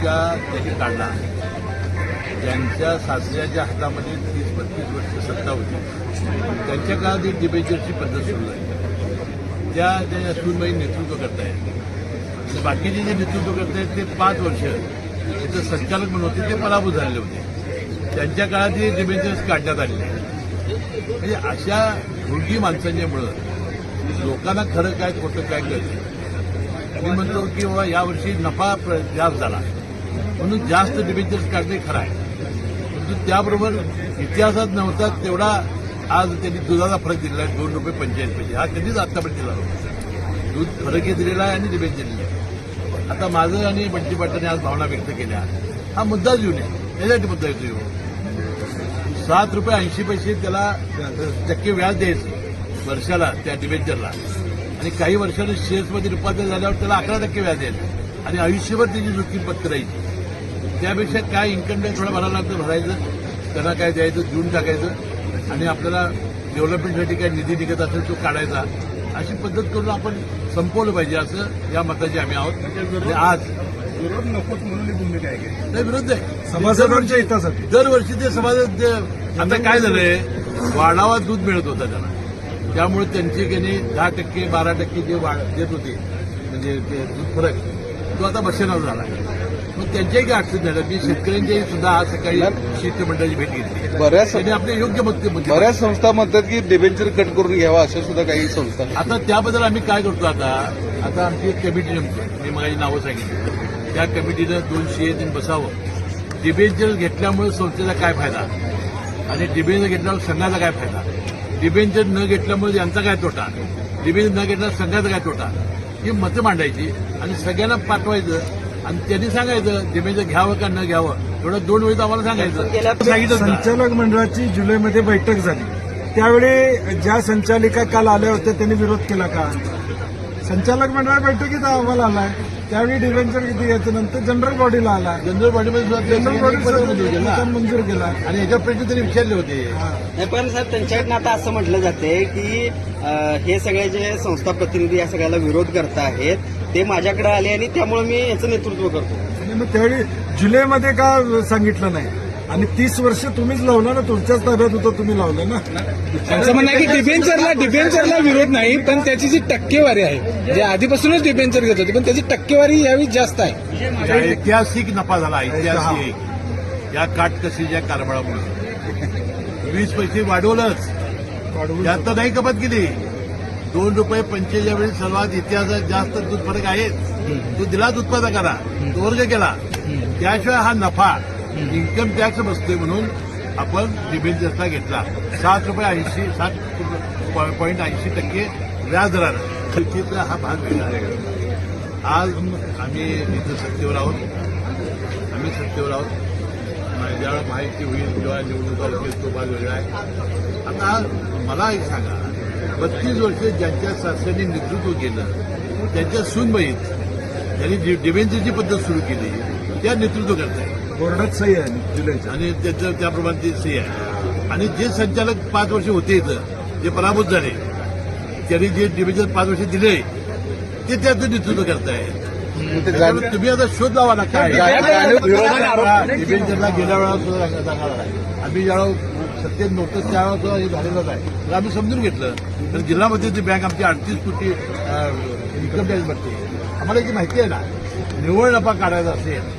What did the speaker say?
मोर्चा त्यांनी काढला ज्यांच्या सासऱ्याच्या हातामध्ये तीस पस्तीस वर्ष सत्ता होती त्यांच्या काळात एक डिबेंचरची पद्धत सुरू झाली. त्या त्या सूनबाई नेतृत्व करतायत आणि बाकीचे जे नेतृत्व करतायत ते पाच वर्ष त्याचं संचालक म्हणून होते ते पराभूत झालेले होते. त्यांच्या काळात हे डिबेंचर्स काढण्यात आलेले म्हणजे अशा भुरगी माणसांच्यामुळं लोकांना खरं काय खोटं काय कळतं मी म्हणतो की बाबा यावर्षी नफा प्र- जास्त झाला. म्हणून जास्त डिबेंचर्स काढणे खरं आहे. परंतु त्याबरोबर इतिहासात नव्हता तेवढा आज त्यांनी दुधाचा फरक दिलेला आहे. दोन रुपये पंचेचाळीस पैसे. हा कधीच आतापर्यंत दिला दूध फरकही दिलेला आहे आणि डिबेंचर दिलेलं आहे. आता माझं आणि बंटी पाटलांनी आज भावना व्यक्त केल्या. हा मुद्दाच येऊन नये यासाठी मुद्दा येतो येऊ हो. सात रुपये ऐंशी पैसे त्याला टक्के व्याज द्यायचं वर्षाला त्या डिबेंचरला. आणि काही वर्षाने शेअर्समध्ये रूपांतर झाल्यावर त्याला अकरा टक्के व्याज द्यायचं. आणि आयुष्यभर त्याची जोखीम पत्करायची त्यापेक्षा काय इन्कम टॅक्स थोडा भरायला लागतं भरायचं. त्यांना काय द्यायचं देऊन टाकायचं. आणि आपल्याला डेव्हलपमेंटसाठी काय निधी निघत असेल तो काढायचा. अशी पद्धत करून आपण संपवलं पाहिजे असं या मताचे आम्ही आहोत. आज विरोध नकोच म्हणून ही भूमिका आहे. नाही विरोध आहे सभासदांच्या हितासाठी. दरवर्षी ते समाजात आता काय झालंय? वाढावा दूध मिळत होता त्यांना. त्यामुळे त्यांची त्यांनी दहा टक्के बारा टक्के जे वाढ देत होते. म्हणजे ते दूध फरक. तो आता बसेनावर झाला. मग त्यांच्याही काही अडचण झाल्या. मी शेतकऱ्यांच्याही सुद्धा आज सकाळी शिष्टमंडळाची भेट घेतली. बऱ्याच त्यांनी आपले योग्य मत बऱ्याच संस्था म्हणतात की डिबेंचर कट करून घ्यावा अशा सुद्धा काही संस्था आता त्याबद्दल आम्ही काय करतो आता? आता आमची एक कमिटी नेमतो मी माझी नावं सांगितली. त्या कमिटीनं दोनशे तीन बसावं. डिबेंचर घेतल्यामुळे संस्थेचा काय फायदा? आणि डिबेंचर घेतल्यावर संघाचा काय फायदा? डिबेंचर न घेतल्यामुळे यांचा काय तोटा? डिबेंचर न घेतल्यावर संघाचा काय तोटा? ही मतं मांडायची आणि सगळ्यांना पाठवायचं आणि त्यांनी सांगायचं डिबेंचर घ्यावं का न घ्यावं. एवढं दोन वेळेस आम्हाला सांगायचं. सांगितलं. संचालक मंडळाची जुलैमध्ये बैठक झाली. त्यावेळी ज्या संचालिका काल आल्या होत्या त्यांनी विरोध केला का? संचालक मंडळ बैठकीचा अहवाल आलाय. त्यावेळी डिव्हेंचर किती घ्यायचं नंतर जनरल बॉडीला आला. जनरल बॉडीमध्ये सुद्धा जनरल बॉडी ना. मंजूर केला. आणि याच्या प्रश्न त्यांनी विचारले होते. नाही, पण साहेब त्यांच्याकडनं आता असं म्हटलं जाते की अं, हे सगळे जे संस्था प्रतिनिधी या सगळ्याला विरोध करत आहेत ते माझ्याकडे आले आणि त्यामुळे मी याचं नेतृत्व करतो. आणि मग त्यावेळी जुलैमध्ये का सांगितलं नाही? आणि तीस वर्ष तुम्हीच लावलं ना तुमच्याच ताब्यात होतं तुम्ही लावलं ना. त्यांचं म्हणणं आहे की डिबेंचरला डिबेंचरला विरोध नाही पण त्याची जी टक्केवारी आहे जे आधीपासूनच डिबेंचर घेत होते पण त्याची टक्केवारी यावेळी जास्त आहे. ऐतिहासिक नफा झाला ऐतिहासिक. या काटकसीच्या कारभारामुळे. वीस पैसे वाढवलंच. तर नाही कपात केली दोन रुपये पंचेच्या वेळी सर्वात इतिहासात जास्त दूध फरक आहे तो दिलाच उत्पादकाला तो वर्ग केला. त्याशिवाय हा नफा इन्कम टॅक्स बसतोय म्हणून आपण डिबेंचर्सला घेतला. सात रुपये ऐंशी सात पॉईंट ऐंशी टक्के व्याजदरानं खर्चीचा हा भाग वेगळा आहे. आज आम्ही इथं सत्तेवर आहोत. आम्ही सत्तेवर आहोत. ज्यावेळेला माहिती होईल जेव्हा निवडणुका होतील तो भाग वेगळा आहे. आता मला एक सांगा. बत्तीस वर्ष ज्यांच्या सासऱ्यांनी नेतृत्व केलं त्यांच्या सुनबईत त्यांनी डि- डिबेंचरची पद्धत सुरू केली त्या नेतृत्व करतायत बोर्डात सही आहे जुलैच्या. आणि त्याचं त्याप्रमाणे ते सही आहे. आणि जे संचालक पाच वर्ष होते इथं जे पराभूत झाले त्यांनी जे डिव्हिजन पाच वर्ष दिले ते त्याचं नेतृत्व करताय. ते तुम्ही आता शोध लावा ना. काय डिबेंचरला गेल्या वेळा सुद्धा सांगायला आहे. आम्ही ज्यावेळेला सत्तेत नव्हतं त्यावेळेला सुद्धा हे झालेलंच आहे. तर आम्ही समजून घेतलं. तर जिल्हा मध्यवर्ती बँक आमची अडतीस कोटी इन्कम टॅक्स भरते. आम्हाला याची माहिती आहे ना निव्वळ नफा काढायचा असेल